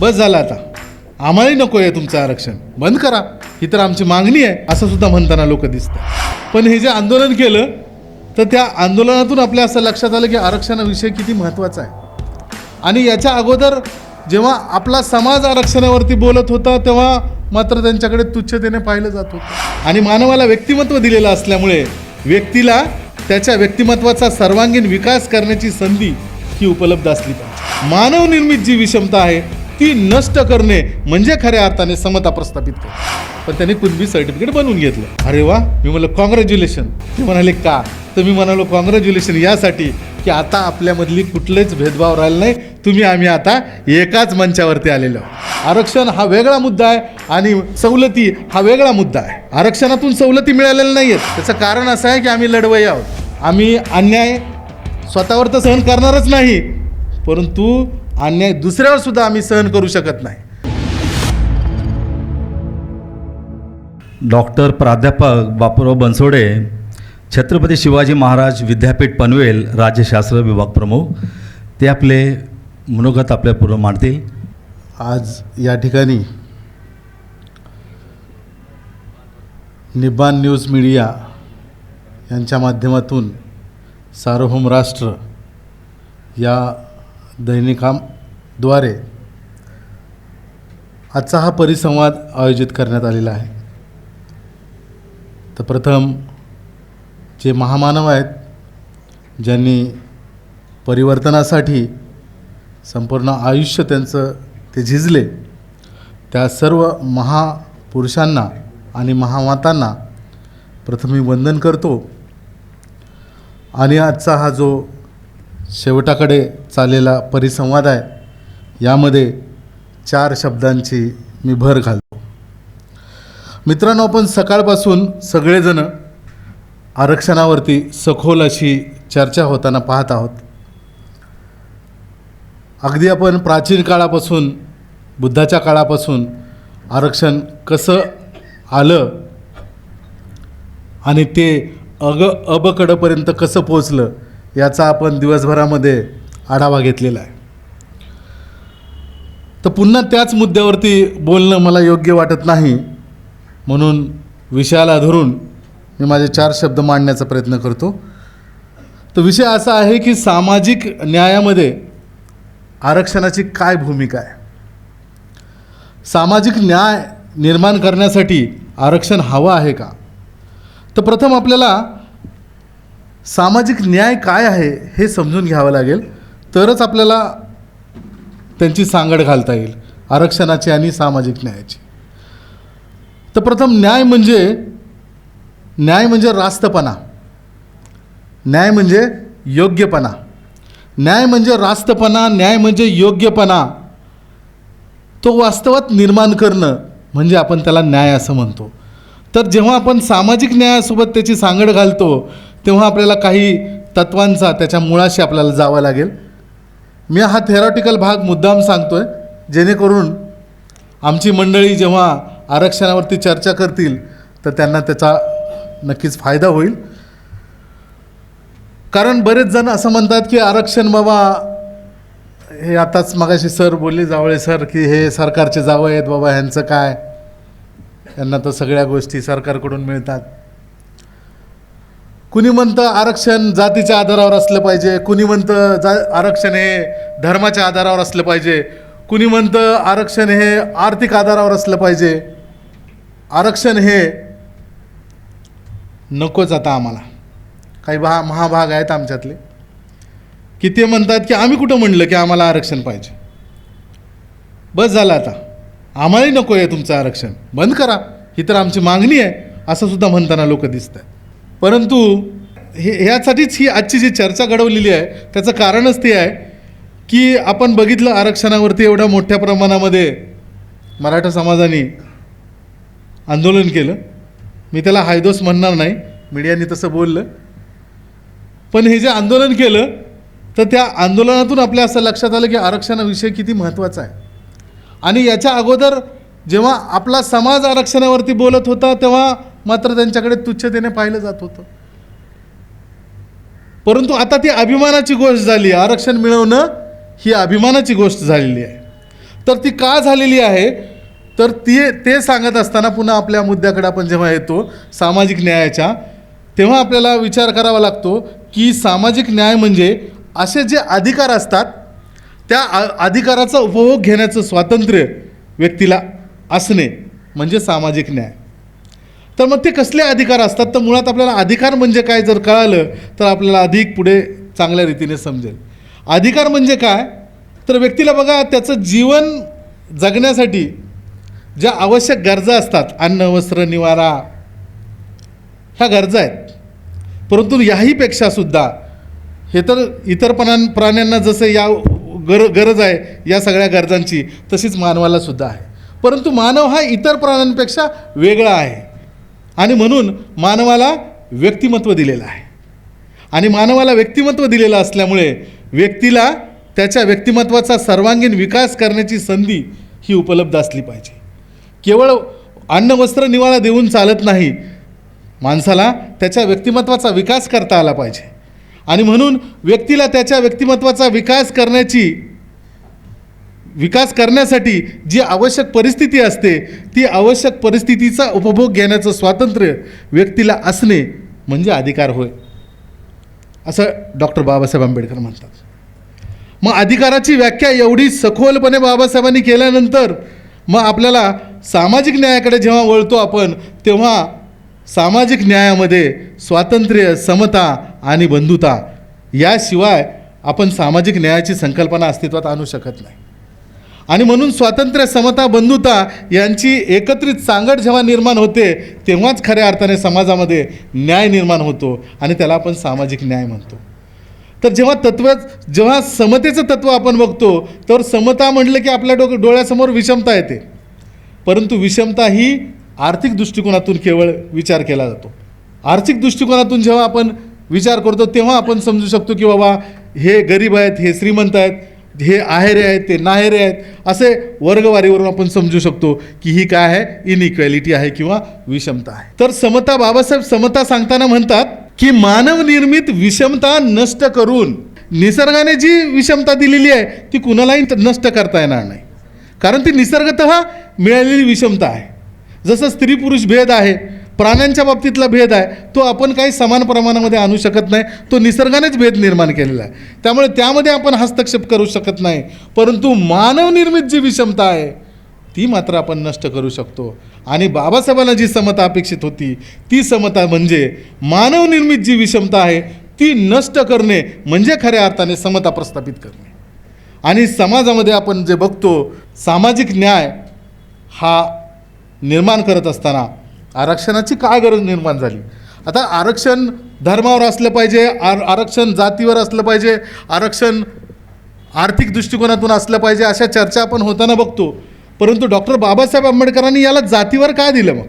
बस झालं आता. आम्हालाही नको आहे तुमचं आरक्षण. बंद करा. ही तर आमची मागणी आहे असं सुद्धा म्हणताना लोक दिसतात. पण हे जे आंदोलन केलं तर त्या आंदोलनातून आपल्या असं लक्षात आलं की आरक्षणाविषय किती महत्त्वाचा आहे. आणि याच्या अगोदर जेव्हा आपला समाज आरक्षणावरती बोलत होता तेव्हा मात्र त्यांच्याकडे तुच्छतेने पाहिलं जात होतं. आणि मानवाला व्यक्तिमत्व दिलेलं असल्यामुळे व्यक्तीला त्याच्या व्यक्तिमत्वाचा सर्वांगीण विकास करण्याची संधी ही उपलब्ध असली पाहिजे. मानवनिर्मित जी विषमता आहे ती नष्ट करणे म्हणजे खऱ्या अर्थाने समता प्रस्थापित करणे. पण त्यांनी कुणबी सर्टिफिकेट बनवून घेतलं. अरे वा मी म्हणलं कॉंग्रॅच्युलेशन ते म्हणाले का? तर मी म्हणालो कॉंग्रॅच्युलेशन यासाठी की आता आपल्यामधली कुठलेच भेदभाव राहिला नाही. तुम्ही आम्ही आता एकाच मंचावरती आलेलो आहोत. आरक्षण हा वेगळा मुद्दा आहे आणि सवलती हा वेगळा मुद्दा आहे. आरक्षणातून सवलती मिळालेल्या नाही आहेत त्याचं कारण असं आहे की आम्ही लढवई आहोत. आम्ही अन्याय स्वतःवर तर सहन करणारच नाही. परंतु अन्याय दुसऱ्यावर सुद्धा आम्ही सहन करू शकत नाही. डॉक्टर प्राध्यापक बापूराव बनसोडे छत्रपती शिवाजी महाराज विद्यापीठ पनवेल राज्यशास्त्र विभाग प्रमुख ते आपले मनोगत आपल्या पुढं मांडतील. आज या ठिकाणी निब्बान न्यूज मीडिया यांच्या माध्यमातून सार्वभौम राष्ट्र या दैनिकाद्वारे आजचा हा परिसंवाद आयोजित करण्यात आलेला आहे. तर प्रथम जे महामानव आहेत ज्यांनी परिवर्तनासाठी संपूर्ण आयुष्य त्यांचं ते झिजले त्या सर्व महापुरुषांना आणि महामातांना प्रथम मी वंदन करतो. आणि आजचा हा जो शेवटाकडे चाललेला परिसंवाद आहे. यामध्ये चार शब्दांची मी भर घालतो. मित्रांनो आपण सकाळपासून सगळेजण आरक्षणावरती सखोल अशी चर्चा होताना पाहत आहोत. अगदी आपण प्राचीन काळापासून बुद्धाच्या काळापासून आरक्षण कसं आलं आणि ते अग अबकडपर्यंत कसं पोचलं याचा आपण दिवसभरामध्ये आढावा घेतलेला आहे. तर पुन्हा त्याच मुद्द्यावरती बोलणं मला योग्य वाटत नाही. म्हणून विषयाला धरून मी माझे चार शब्द मांडण्याचा प्रयत्न करतो. तर विषय असा आहे की सामाजिक न्यायामध्ये आरक्षणाची काय भूमिका आहे? सामाजिक न्याय निर्माण करण्यासाठी आरक्षण हवं आहे का? तर प्रथम आपल्याला सामाजिक न्याय काय आहे हे समजून घ्यावं लागेल. तरच आपल्याला त्यांची सांगड घालता येईल आरक्षणाची आणि सामाजिक न्यायाची. तर प्रथम न्याय म्हणजे न्याय म्हणजे रास्तपणा. न्याय म्हणजे योग्यपणा. न्याय म्हणजे रास्तपणा न्याय म्हणजे योग्यपणा. तो वास्तवात निर्माण करणं म्हणजे आपण त्याला न्याय असं म्हणतो. तर जेव्हा आपण सामाजिक न्यायासोबत त्याची सांगड घालतो तेव्हा आपल्याला काही तत्वांचा त्याच्या मुळाशी आपल्याला जावं लागेल. मी हा थेरॉटिकल भाग मुद्दाम सांगतो आहे जेणेकरून आमची मंडळी जेव्हा आरक्षणावरती चर्चा करतील तर त्यांना त्याचा नक्कीच फायदा होईल. कारण बरेच जण असं म्हणतात की आरक्षण बाबा हे आताच मगाशी सर बोलले जावळे सर की हे सरकारचे जावं आहेत बाबा ह्यांचं काय? यांना तर सगळ्या गोष्टी सरकारकडून मिळतात. कुणी म्हणतं आरक्षण जातीच्या आधारावर असलं पाहिजे कुणी म्हणतं जा आरक्षण हे धर्माच्या आधारावर असलं पाहिजे कुणी म्हणतं आरक्षण हे आर्थिक आधारावर असलं पाहिजे आरक्षण हे नकोच आता आम्हाला. काही भा महाभाग आहेत आमच्यातले. की ते म्हणतात की आम्ही कुठं म्हणलं की आम्हाला आरक्षण पाहिजे? बस झालं आता. आम्हालाही नको आहे तुमचं आरक्षण. बंद करा. ही तर आमची मागणी आहे. असं सुद्धा म्हणताना लोक दिसत आहेत परंतु हे ह्यासाठीच ही आजची जी चर्चा घडवलेली आहे त्याचं कारणच ते आहे की आपण बघितलं आरक्षणावरती एवढ्या मोठ्या प्रमाणामध्ये मराठा समाजाने आंदोलन केलं. मी त्याला हायदोस म्हणणार नाही मीडियाने तसं बोललं. पण हे जे आंदोलन केलं तर त्या आंदोलनातून आपल्या असं लक्षात आलं की आरक्षणाविषय किती महत्त्वाचा आहे. आणि याच्या अगोदर जेव्हा आपला समाज आरक्षणावरती बोलत होता तेव्हा मात्र त्यांच्याकडे तुच्छतेने पाहिलं जात होतं. परंतु आता ती अभिमानाची गोष्ट झाली. आरक्षण मिळवणं ही अभिमानाची गोष्ट झालेली आहे. तर ती का झालेली आहे? तर ती ते सांगत असताना पुन्हा आपल्या मुद्द्याकडे आपण जेव्हा येतो सामाजिक न्यायाच्या तेव्हा आपल्याला विचार करावा लागतो की सामाजिक न्याय म्हणजे असे जे अधिकार असतात त्या आ- अधिकाराचा उपभोग घेण्याचं स्वातंत्र्य व्यक्तीला असणे म्हणजे सामाजिक न्याय. तर मग ते कसले अधिकार असतात? तर मुळात आपल्याला अधिकार म्हणजे काय? जर कळालं तर आपल्याला अधिक पुढे चांगल्या रीतीने समजेल. अधिकार म्हणजे काय? तर व्यक्तीला बघा त्याचं जीवन जगण्यासाठी ज्या आवश्यक गरजा असतात अन्न वस्त्र निवारा ह्या गरजा आहेत. परंतु याहीपेक्षा सुद्धा हे तर इतर प्राण्यांना जसं या गर गरज आहे या सगळ्या गरजांची तशीच मानवाला सुद्धा आहे. परंतु मानव हा इतर प्राण्यांपेक्षा वेगळा आहे. आणि म्हणून मानवाला व्यक्तिमत्व दिलेलं आहे. आणि मानवाला व्यक्तिमत्व दिलेलं असल्यामुळे व्यक्तीला त्याच्या व्यक्तिमत्वाचा सर्वांगीण विकास करण्याची संधी ही उपलब्ध असली पाहिजे. केवळ अन्न वस्त्र निवाळा देऊन चालत नाही माणसाला त्याच्या व्यक्तिमत्वाचा विकास करता आला पाहिजे. आणि म्हणून व्यक्तीला त्याच्या व्यक्तिमत्वाचा विकास करण्याची विकास करण्यासाठी जी आवश्यक परिस्थिती असते ती आवश्यक परिस्थितीचा उपभोग घेण्याचं स्वातंत्र्य व्यक्तीला असणे म्हणजे अधिकार होय. असं डॉक्टर बाबासाहेब आंबेडकर म्हणतात. मग अधिकाराची व्याख्या एवढी सखोलपणे बाबासाहेबांनी केल्यानंतर मग आपल्याला सामाजिक न्यायाकडे जेव्हा वळतो आपण तेव्हा सामाजिक न्यायामध्ये स्वातंत्र्य समता आणि बंधुता याशिवाय आपण सामाजिक न्यायाची संकल्पना अस्तित्वात आणू शकत नाही. आणि म्हणून स्वातंत्र्य समता बंधुता यांची एकत्रित सांगड जेव्हा निर्माण होते तेव्हाच खऱ्या अर्थाने समाजामध्ये न्याय निर्माण होतो आणि त्याला आपण सामाजिक न्याय म्हणतो. तर जेव्हा तत्व जेव्हा समतेचं तत्व आपण बघतो तर समता म्हटलं की आपल्या डोक डोळ्यासमोर विषमता येते. परंतु विषमता ही आर्थिक दृष्टिकोनातून केवळ विचार केला जातो. आर्थिक दृष्टिकोनातून जेव्हा आपण विचार करतो तेव्हा आपण समजू शकतो की बाबा हे गरीब आहेत हे श्रीमंत आहेत हे आहेरे आहेत ते नाहेरे आहेत असे वर्गवारीवरून आपण समजू शकतो की ही काय आहे? इनइक्वॅलिटी आहे किंवा विषमता आहे. तर समता बाबासाहेब समता सांगताना म्हणतात की मानव निर्मित विषमता नष्ट करून निसर्गाने जी विषमता दिलेली आहे ती कुणालाही नष्ट करता येणार नाही. कारण ती निसर्गत मिळालेली विषमता आहे. जसं स्त्री पुरुष भेद आहे प्राण्यांच्या बाबतीतला भेद आहे तो आपण काही समान प्रमाणामध्ये आणू शकत नाही तो निसर्गानेच भेद निर्माण केलेला आहे. त्यामुळे त्यामध्ये आपण हस्तक्षेप करू शकत नाही परंतु मानवनिर्मित जी विषमता आहे ती मात्र आपण नष्ट करू शकतो. आणि बाबासाहेबांना जी समता अपेक्षित होती ती समता म्हणजे मानवनिर्मित जी विषमता आहे ती नष्ट करणे म्हणजे खऱ्या अर्थाने समता प्रस्थापित करणे. आणि समाजामध्ये आपण जे बघतो सामाजिक न्याय हा निर्माण करत असताना आरक्षणाची काय गरज निर्माण झाली? आता आरक्षण धर्मावर असलं पाहिजे आर आरक्षण जातीवर असलं पाहिजे आरक्षण आर्थिक दृष्टिकोनातून असलं पाहिजे अशा चर्चा आपण होताना बघतो. परंतु डॉक्टर बाबासाहेब आंबेडकरांनी याला जातीवर का दिलं मग?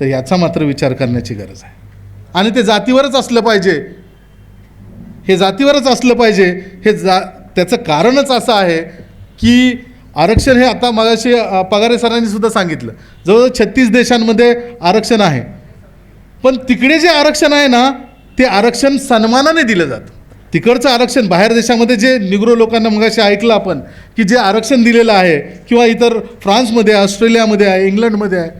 तर याचा मात्र विचार करण्याची गरज आहे. आणि ते जातीवरच असलं पाहिजे. हे जातीवरच असलं पाहिजे. हे जा त्याचं कारणच असं आहे की आरक्षण हे आता मगाशी पगारे सरांनी सुद्धा सांगितलं. जवळजवळ छत्तीस देशांमध्ये आरक्षण आहे. पण तिकडे जे आरक्षण आहे ना ते आरक्षण सन्मानाने दिलं जातं. तिकडचं आरक्षण बाहेर देशामध्ये जे निग्रो लोकांना मगाशी ऐकलं आपण की जे आरक्षण दिलेलं आहे किंवा इतर फ्रान्समध्ये आहे ऑस्ट्रेलियामध्ये आहे इंग्लंडमध्ये आहे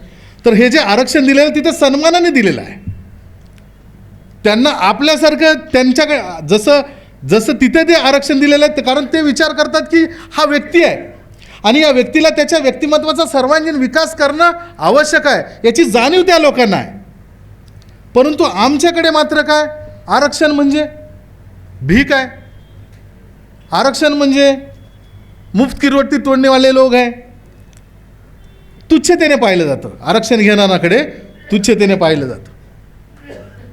तर हे जे आरक्षण दिलेलं आहे तिथं सन्मानाने दिलेलं आहे. त्यांना आपल्यासारखं त्यांच्याकडे जसं जसं तिथे ते आरक्षण दिलेलं आहे कारण ते विचार करतात की हा व्यक्ती आहे. आणि या व्यक्तीला त्याच्या व्यक्तिमत्वाचा सर्वांगीण विकास करणं आवश्यक आहे. याची जाणीव त्या लोकांना आहे. परंतु आमच्याकडे मात्र काय? आरक्षण म्हणजे? भीक आहे. आरक्षण म्हणजे? मुफ्त किरवट्टी तोडणेवाले लोक आहे. तुच्छतेने पाहिलं जातं. आरक्षण घेणाऱ्याकडे तुच्छतेने पाहिलं जातं.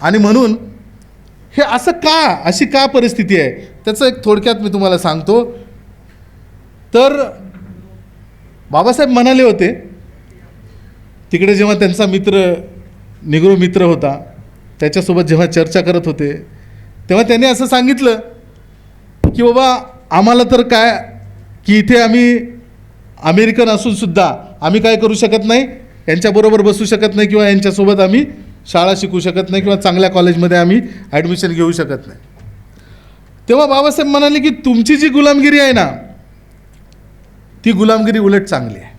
आणि म्हणून हे असं का अशी का परिस्थिती आहे? त्याचं एक थोडक्यात मी तुम्हाला सांगतो. तर बाबासाहेब म्हणाले होते तिकडे जेव्हा त्यांचा मित्र निग्रो मित्र होता त्याच्यासोबत जेव्हा चर्चा करत होते तेव्हा त्यांनी असं सांगितलं की बाबा आम्हाला तर काय की इथे आम्ही अमेरिकन असूनसुद्धा आम्ही काय करू शकत नाही यांच्याबरोबर बसू शकत नाही किंवा यांच्यासोबत आम्ही शाळा शिकू शकत नाही किंवा चांगल्या कॉलेजमध्ये आम्ही ॲडमिशन घेऊ शकत नाही. तेव्हा बाबासाहेब म्हणाले की तुमची जी गुलामगिरी आहे ना ती गुलामगिरी उलट चांगली आहे.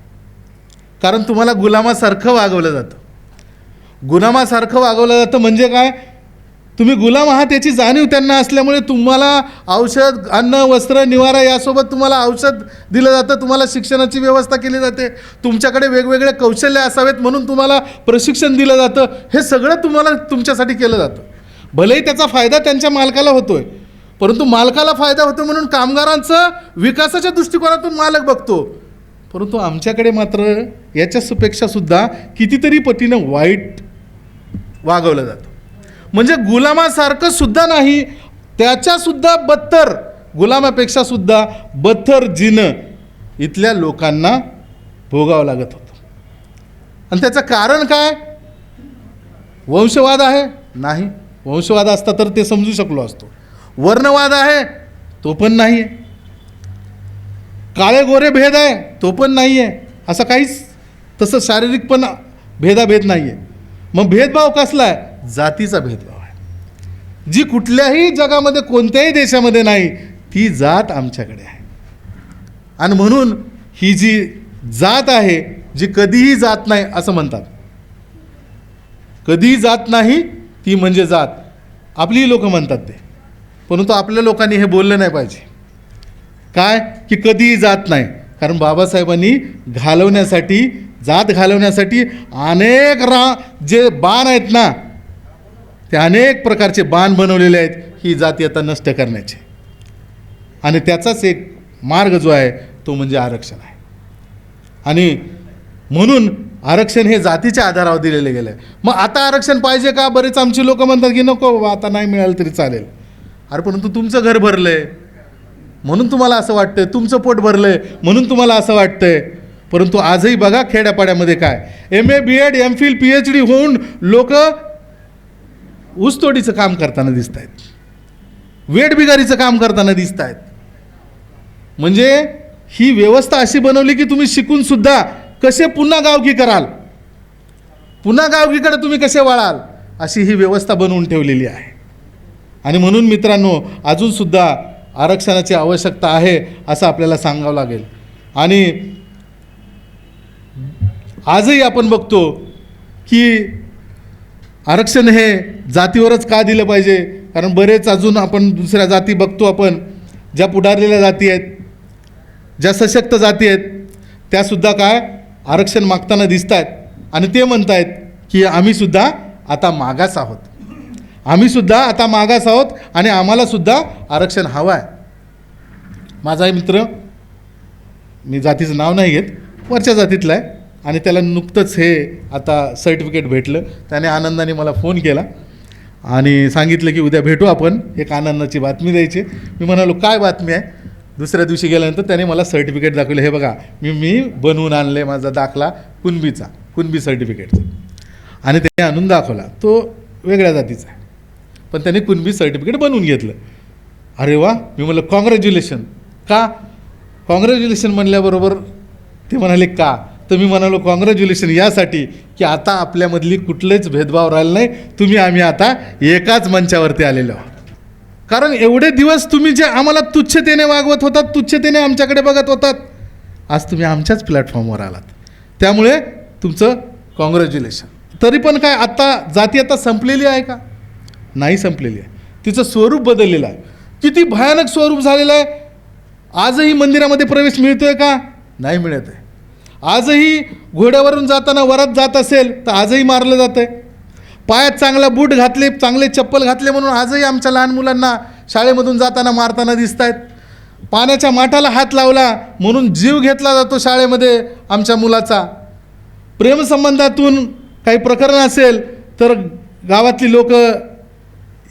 कारण तुम्हाला गुलामासारखं वागवलं जातं. गुलामासारखं वागवलं जातं म्हणजे काय? तुम्ही गुलाम आहात याची जाणीव त्यांना असल्यामुळे तुम्हाला औषध अन्न वस्त्र निवारा यासोबत तुम्हाला औषध दिलं जातं तुम्हाला शिक्षणाची व्यवस्था केली जाते तुमच्याकडे वेगवेगळे कौशल्य असावेत म्हणून तुम्हाला प्रशिक्षण दिलं जातं. हे सगळं तुम्हाला तुमच्यासाठी केलं जातं. भलेही त्याचा फायदा त्यांच्या मालकाला होतो आहे परंतु मालकाला फायदा होतो म्हणून कामगारांचं विकासाच्या दृष्टिकोनातून मालक बघतो. परंतु आमच्याकडे मात्र याच्या सुपेक्षासुद्धा कितीतरी पटीनं वाईट वागवलं जातं. म्हणजे गुलामासारखं सुद्धा नाही त्याच्यासुद्धा बत्तर गुलामापेक्षा सुद्धा बत्तर जिनं इथल्या लोकांना भोगावं लागत होतं. आणि त्याचं कारण काय? वंशवाद आहे? नाही. वंशवाद असता तर ते समजू शकलो असतो. वर्णवाद आहे तो पण नाही आहे काळे गोरे भेद आहे तो पण नाही आहे असं काहीच तसं शारीरिक पण भेदाभेद नाही आहे मग भेदभाव कसला आहे? जातीचा भेदभाव आहे. जी कुठल्याही जगामध्ये कोणत्याही देशामध्ये नाही ती जात आमच्याकडे आहे. आणि म्हणून ही जी जात आहे जी कधीही जात नाही असं म्हणतात. कधीही जात नाही ती म्हणजे जात. आपलीही लोक म्हणतात ते. परंतु आपल्या लोकांनी हे बोललं नाही पाहिजे. काय? की कधीही जात नाही. कारण बाबासाहेबांनी घालवण्यासाठी जात घालवण्यासाठी अनेक रा जे बाण आहेत ना ते अनेक प्रकारचे बाण बनवलेले आहेत ही जाती आता नष्ट करण्याचे. आणि त्याचाच एक मार्ग जो आहे तो म्हणजे आरक्षण आहे. आणि म्हणून आरक्षण हे जातीच्या आधारावर दिलेलं गेलं आहे मग आता आरक्षण पाहिजे का? बरेच आमची लोक म्हणतात की नको बाबा आता नाही मिळालं तरी चालेल. अरे परंतु तुमचं घर भरलं आहे म्हणून तुम्हाला असं वाटतं तुमचं पोट भरलं आहे म्हणून तुम्हाला असं वाटतंय. परंतु आजही बघा खेड्यापाड्यामध्ये काय. M A B Ed M Phil P H D होऊन लोक ऊसतोडीचं काम करताना दिसत आहेत वेटबिगारीचं काम करताना दिसत आहेत म्हणजे ही व्यवस्था अशी बनवली की तुम्ही शिकून सुद्धा कसे पुन्हा गावकी कराल? पुन्हा गावकीकडे तुम्ही कसे वळाल? अशी ही व्यवस्था बनवून ठेवलेली आहे. आणि म्हणून मित्रांनो अजूनसुद्धा आरक्षणाची आवश्यकता आहे असं आपल्याला सांगावं लागेल. आणि आजही आपण बघतो की आरक्षण हे जातीवरच का दिलं पाहिजे? कारण बरेच अजून आपण दुसऱ्या जाती बघतो आपण ज्या पुढारलेल्या जाती आहेत ज्या सशक्त जाती आहेत त्यासुद्धा काय आरक्षण मागताना दिसत आहेत आणि ते म्हणत आहेत की आम्हीसुद्धा आता मागास आहोत. आम्हीसुद्धा आता मागास आहोत आणि आम्हालासुद्धा आरक्षण हवं आहे माझा मित्र मी जातीचं नाव नाही घेत वरच्या जातीतला आहे आणि त्याला नुकतंच हे आता सर्टिफिकेट भेटलं. त्याने आनंदाने मला फोन केला आणि सांगितलं की उद्या भेटू आपण. एक आनंदाची बातमी द्यायची. मी म्हणालो काय बातमी आहे? दुसऱ्या दिवशी गेल्यानंतर त्याने मला सर्टिफिकेट दाखवलं. हे बघा मी मी बनवून आणले माझा दाखला कुणबीचा कुणबी सर्टिफिकेटचा आणि त्याने आणून दाखवला. तो वेगळ्या जातीचा आहे. पण त्याने कुणबी सर्टिफिकेट बनवून घेतलं. अरे वा मी म्हणलं कॉंग्रॅच्युलेशन का? कॉंग्रॅच्युलेशन म्हणल्याबरोबर ते म्हणाले का? तर मी म्हणालो कॉंग्रॅच्युलेशन यासाठी की आता आपल्यामधली कुठलेच भेदभाव राहिला नाही. तुम्ही आम्ही आता एकाच मंचावरती आलेलो आहोत. कारण एवढे दिवस तुम्ही जे आम्हाला तुच्छतेने वागवत होतात तुच्छतेने आमच्याकडे बघत होतात आज तुम्ही आमच्याच प्लॅटफॉर्मवर आलात. त्यामुळे तुमचं कॉंग्रॅच्युलेशन तरी पण काय आत्ता जाती आता संपलेली आहे का? नाही संपलेली आहे. तिचं स्वरूप बदललेलं आहे. किती भयानक स्वरूप झालेलं आहे. आजही मंदिरामध्ये प्रवेश मिळतो आहे का? नाही मिळत आहे. आजही घोड्यावरून जाताना वरात जात असेल तर आजही मारलं जातं आहे पायात चांगला बूट घातले चांगले चप्पल घातले म्हणून आजही आमच्या लहान मुलांना शाळेमधून जाताना मारताना दिसत आहेत पाण्याच्या माठाला हात लावला म्हणून जीव घेतला जातो शाळेमध्ये आमच्या मुलाचा. प्रेमसंबंधातून काही प्रकरण असेल तर गावातली लोक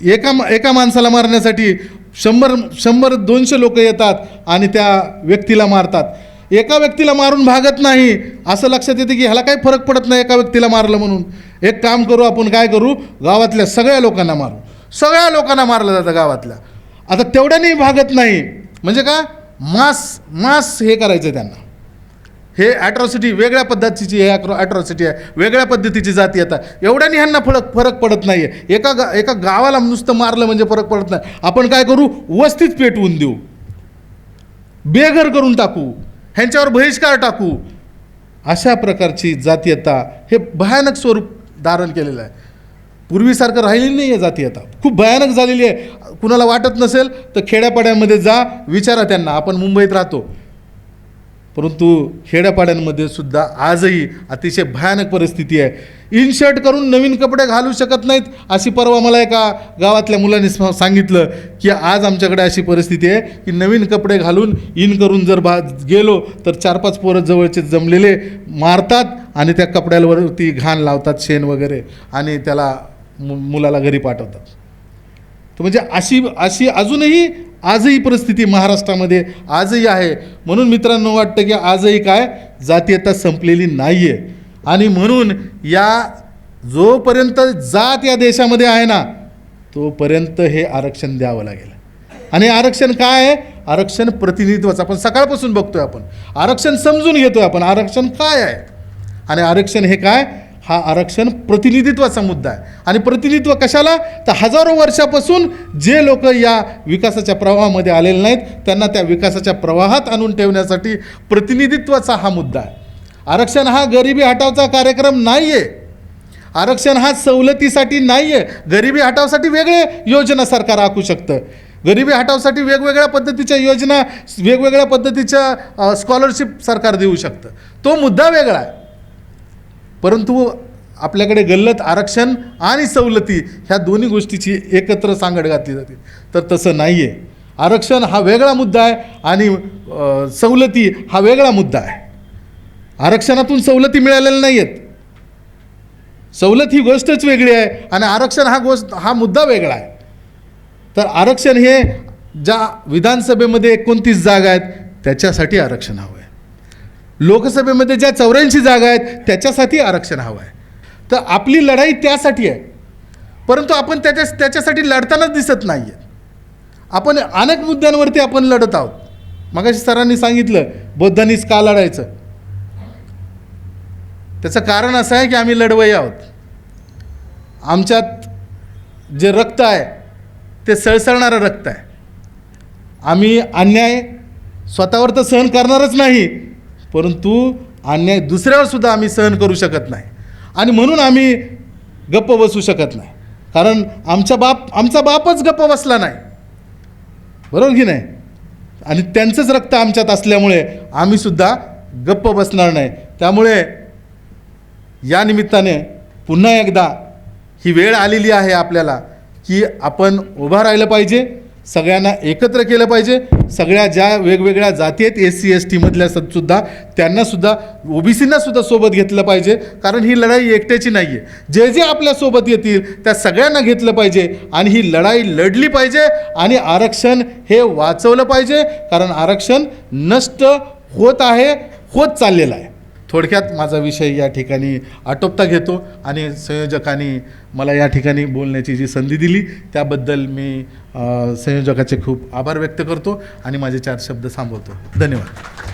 एका एका माणसाला मारण्यासाठी शंभर शंभर दोनशे लोक येतात आणि त्या व्यक्तीला मारतात. एका व्यक्तीला मारून भागत नाही असं लक्षात येते की ह्याला काही फरक पडत नाही एका व्यक्तीला मारलं म्हणून. एक काम करू आपण काय करू गावातल्या सगळ्या लोकांना मारू. सगळ्या लोकांना मारलं जातं गावातल्या. आता तेवढ्याने भागत नाही. म्हणजे का? मास मास हे करायचं त्यांना. हे ॲट्रॉसिटी वेगळ्या पद्धतीची हे ॲक्रो ॲट्रॉसिटी आहे. वेगळ्या पद्धतीची जाती येतात एवढ्याने ह्यांना फरक फरक पडत नाही आहे एका गा एका गावाला नुसतं मारलं म्हणजे फरक पडत नाही. आपण काय करू? वस्तीत पेटवून देऊ. बेघर करून टाकू. ह्यांच्यावर बहिष्कार टाकू. अशा प्रकारची जातीयता हे भयानक स्वरूप धारण केलेलं आहे. पूर्वीसारखं राहिलेली नाही आहे जातीयता खूप भयानक झालेली आहे. कुणाला वाटत नसेल तर खेड्यापाड्यामध्ये जा विचारा त्यांना. आपण मुंबईत राहतो. परंतु खेड्यापाड्यांमध्ये सुद्धा आजही अतिशय भयानक परिस्थिती आहे. इन शर्ट करून नवीन कपडे घालू शकत नाहीत अशी परवा मला एका गावातल्या मुलांनी सांगितलं की आज आमच्याकडे अशी परिस्थिती आहे की नवीन कपडे घालून इन करून जर बा गेलो तर चार पाच पोरं जवळचे जमलेले मारतात आणि त्या कपड्यांवरती घाण लावतात शेण वगैरे आणि त्याला मु मुलाला घरी पाठवतात. तर म्हणजे अशी अशी अजूनही आजही परिस्थिती महाराष्ट्रामध्ये आजही आहे. म्हणून मित्रांनो वाटतं की आजही काय? जातीयता संपलेली नाही आहे आणि म्हणून या जोपर्यंत जात या देशामध्ये आहे ना तोपर्यंत हे आरक्षण द्यावं लागेल. आणि आरक्षण काय आहे? आरक्षण प्रतिनिधित्वाचं. आपण सकाळपासून बघतोय आपण. आरक्षण समजून घेतोय आपण. आरक्षण काय आहे? आणि आरक्षण हे काय? हा आरक्षण प्रतिनिधित्वाचा मुद्दा आहे. आणि प्रतिनिधित्व कशाला? तर हजारो वर्षापासून जे लोक या विकासाच्या प्रवाहामध्ये आलेले नाहीत त्यांना त्या विकासाच्या प्रवाहात आणून ठेवण्यासाठी प्रतिनिधित्वाचा हा मुद्दा आहे. आरक्षण हा गरिबी हटावचा कार्यक्रम नाही आहे आरक्षण हा सवलतीसाठी नाही आहे गरिबी हटावसाठी वेगळे योजना सरकार आखू शकतं. गरिबी हटावसाठी वेगवेगळ्या पद्धतीच्या योजना वेगवेगळ्या पद्धतीच्या स्कॉलरशिप सरकार देऊ शकतं. तो मुद्दा वेगळा आहे. परंतु आपल्याकडे गल्लत आरक्षण आणि सवलती ह्या दोन्ही गोष्टीची एकत्र सांगड घातली जाते. तर तसं नाही आहे आरक्षण हा वेगळा मुद्दा आहे आणि सवलती हा वेगळा मुद्दा आहे. आरक्षणातून सवलती मिळालेल्या नाही आहेत सवलत ही गोष्टच वेगळी आहे आणि आरक्षण हा गोष्ट हा मुद्दा वेगळा आहे. तर आरक्षण हे ज्या विधानसभेमध्ये एकोणतीस जागा आहेत त्याच्यासाठी आरक्षण हवं आहे लोकसभेमध्ये ज्या चौऱ्याऐंशी जागा आहेत त्याच्यासाठी आरक्षण हवं आहे. तर आपली लढाई त्यासाठी आहे. परंतु आपण त्याच्या त्याच्यासाठी लढतानाच दिसत नाही आहे आपण अनेक मुद्द्यांवरती आपण लढत आहोत. मगाशी सरांनी सांगितलं बौद्धांनीच का लढायचं? त्याचं कारण असं आहे की आम्ही लढवई आहोत. आमच्यात जे रक्त आहे ते सळसळणारं रक्त आहे. आम्ही अन्याय स्वतःवर तर सहन करणारच नाही परंतु अन्याय दुसऱ्यावरसुद्धा आम्ही सहन करू शकत नाही. आणि म्हणून आम्ही गप्प बसू शकत नाही. कारण आमचा बाप आमचा बापच गप्प बसला नाही. बरोबर की नाही? आणि त्यांचंच रक्त आमच्यात असल्यामुळे आम्हीसुद्धा गप्प बसणार नाही. त्यामुळे या निमित्ताने पुन्हा एकदा ही वेळ आलेली आहे आपल्याला की आपण उभं राहिलं पाहिजे. सगळ्यांना एकत्र केलं पाहिजे. सगळ्या ज्या वेगवेगळ्या जाती आहेत एस सी एस टीमधल्या सुद्धा त्यांनासुद्धा ओ बी सीनासुद्धा सोबत घेतलं पाहिजे. कारण ही लढाई एकट्याची नाही आहे जे जे आपल्यासोबत येतील त्या सगळ्यांना घेतलं पाहिजे. आणि ही लढाई लढली पाहिजे आणि आरक्षण हे वाचवलं पाहिजे. कारण आरक्षण नष्ट होत आहे होत चाललेलं आहे. थोडक्यात माझा विषय या ठिकाणी आटोपता घेतो आणि संयोजकांनी मला या ठिकाणी बोलण्याची जी संधी दिली त्याबद्दल मी संयोजकाचे खूप आभार व्यक्त करतो आणि माझे चार शब्द थांबवतो धन्यवाद.